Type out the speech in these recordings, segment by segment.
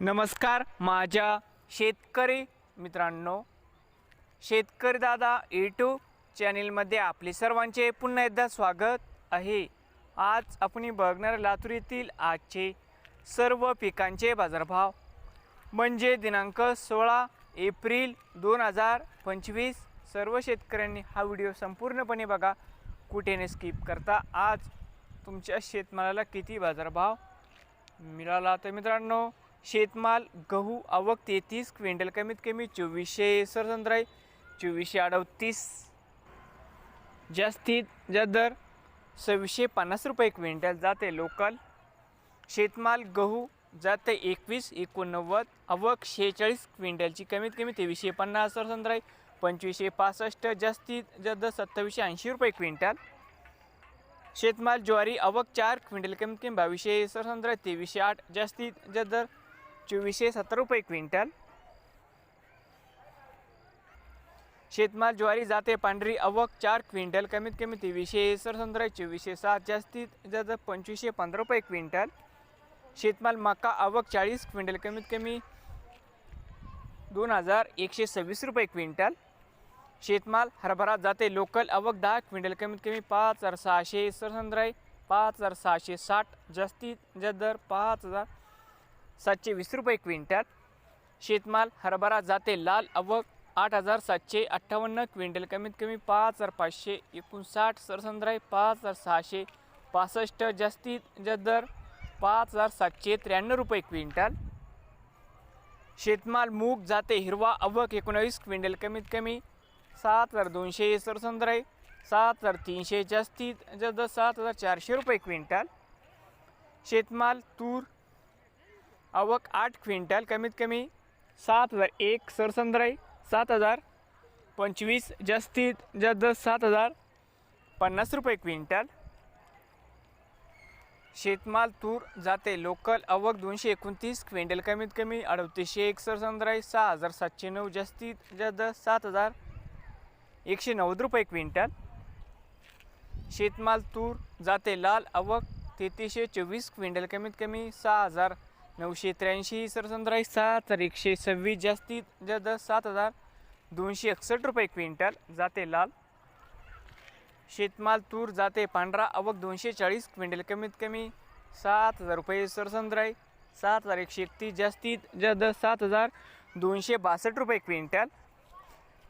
नमस्कार माझ्या शेतकरी मित्रांनो शेतकरी दादा यूट्यूब चॅनेलमध्ये आपले सर्वांचे पुन्हा एकदा स्वागत आहे. आज आपण बघणार लातूर येथील आजचे सर्व पिकांचे बाजारभाव. म्हणजे दिनांक सोळा एप्रिल दोन हजार पंचवीस सर्व शेतकऱ्यांनी हा व्हिडिओ संपूर्णपणे बघा. कुठे न स्किप करता आज तुमच्या शेतमालाला किती बाजारभाव मिळाला तर मित्रांनो शेतमाल गहू आवक तेहतीस क्विंटल कमीत कमी चोवीसशे सरसंद्राई चोवीसशे अडतीस. जास्तीत जास्त दर सव्वीसशे पन्नास रुपये क्विंटल जाते लोकल. शेतमाल गहू जाते एकवीस एकोणनव्वद आवक शेहेचाळीस क्विंटलची कमीत कमी तेवीसशे पन्नास सरसंद्राई पंचवीसशे पासष्ट जास्तीत जास्त सत्तावीसशे ऐंशी रुपये क्विंटल. शेतमाल ज्वारी आवक चार क्विंटल कमीत कमी बावीसशे सरसंद्रा तेवीसशे आठ जास्तीत जास्त दर चोवीसशे सत्तर रुपये क्विंटल. शेतमाल ज्वारी जाते पांढरी अवक चार क्विंटल कमीत कमी तेवीसशे सरसंद्रा चोवीसशे सात जास्तीत जास्त पंचवीसशे पंधरा रुपये क्विंटल. शेतमाल मका आवक चाळीस क्विंटल कमीत कमी दोन हजार एकशे सव्वीस रुपये क्विंटल. शेतमाल हरभरा जाते लोकल आवक दहा क्विंटल कमीत कमी पाच हजार सहाशे सरसंद्राई पाच हजार सहाशे साठ जास्तीत जास्त दर पाच हजार सातशे वीस रुपये क्विंटल. शेतमाल हरभरा जाते लाल अवक आठ हजार सातशे अठ्ठावन्न. क्विंटल कमीत कमी पाच हजार पाचशे एकोणसाठ. सरसंद्राई पाच हजार सहाशे पासष्ट. जास्तीत जास्त दर पाच हजार सातशे त्र्याण्णव रुपये क्विंटल. शेतमाल मूग जाते हिरवा अवक एकोणावीस. क्विंटल कमीत कमी सात हजार दोनशे. सरसंद्राई सात हजार तीनशे. जास्तीत जास्त सात हजार चारशे रुपये क्विंटल. शेतमाल तूर आवक आठ क्विंटल कमीत कमी सात हजार एक सरसंद्राई सात हजार पंचवीस जास्तीत जास्त सात हजार पन्नास रुपये क्विंटल. शेतमाल तूर जाते लोकल आवक दोनशे एकोणतीस क्विंटल कमीत कमी अडतीसशे एक सरसंद्राई सहा हजार सातशे नऊ जास्तीत जास्त सात हजार एकशे नव्वद रुपये क्विंटल. शेतमाल तूर जाते लाल आवक तेहतीसशे चोवीस क्विंटल कमीत कमी सहा हजार नऊशे त्र्याऐंशी सरसंद्राई सात तर एकशे सव्वीस. जास्तीत जास्त सात हजार दोनशे एकसष्ट रुपये क्विंटल. जाते लाल. शेतमाल तूर जाते पांढरा. आवक दोनशे चाळीस. क्विंटल कमीत कमी सात हजार रुपये सरसंद्राई सात हजार एकशे एकतीस. जास्तीत जास्त सात हजार दोनशे बासष्ट रुपये क्विंटल.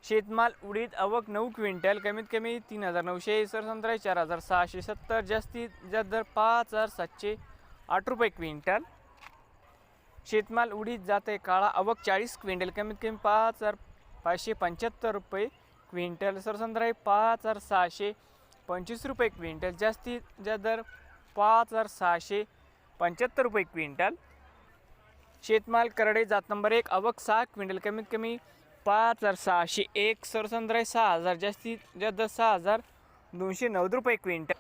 शेतमाल उडीद आवक नऊ क्विंटल. कमीत कमी तीन हजार नऊशे सरसंद्राई चार हजार सहाशे सत्तर. जास्तीत जास्त दर पाच हजार सातशे आठ रुपये क्विंटल. शेतमाल उडीत जात आहे काळा आवक चाळीस क्विंटल. कमीत कमी पाच हजार पाचशे पंच्याहत्तर रुपये क्विंटल. सरसंद्राई पाच हजार सहाशे पंचवीस रुपये क्विंटल. जास्तीत जास्त दर पाच हजार सहाशे पंच्याहत्तर रुपये क्विंटल. शेतमाल करडे जात नंबर एक. आवक सहा क्विंटल. कमीत कमी पाच हजार सहाशे एक. सरसंद्राई सहा हजार. जास्तीत जास्त सहा हजार दोनशे नव्वद रुपये क्विंटल.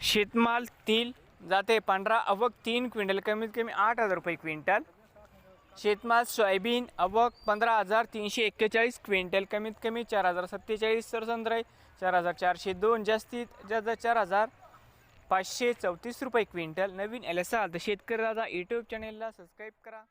शेतमाल तील जाते पांढरा अवक तीन क्विंटल कमीत कमी आठ हजार रुपये क्विंटल. शेतमाल सोयाबीन अवक पंधरा हजार तीनशे एक्केचाळीस क्विंटल कमीत कमी चार हजार सत्तेचाळीस सरसंद्राई चार हजार चारशे दोन जास्तीत जास्त चार हजार पाचशे चौतीस रुपये क्विंटल. नवीन एल एस आर शेतकरी दादा यूट्यूब चॅनेलला सबस्क्राईब करा.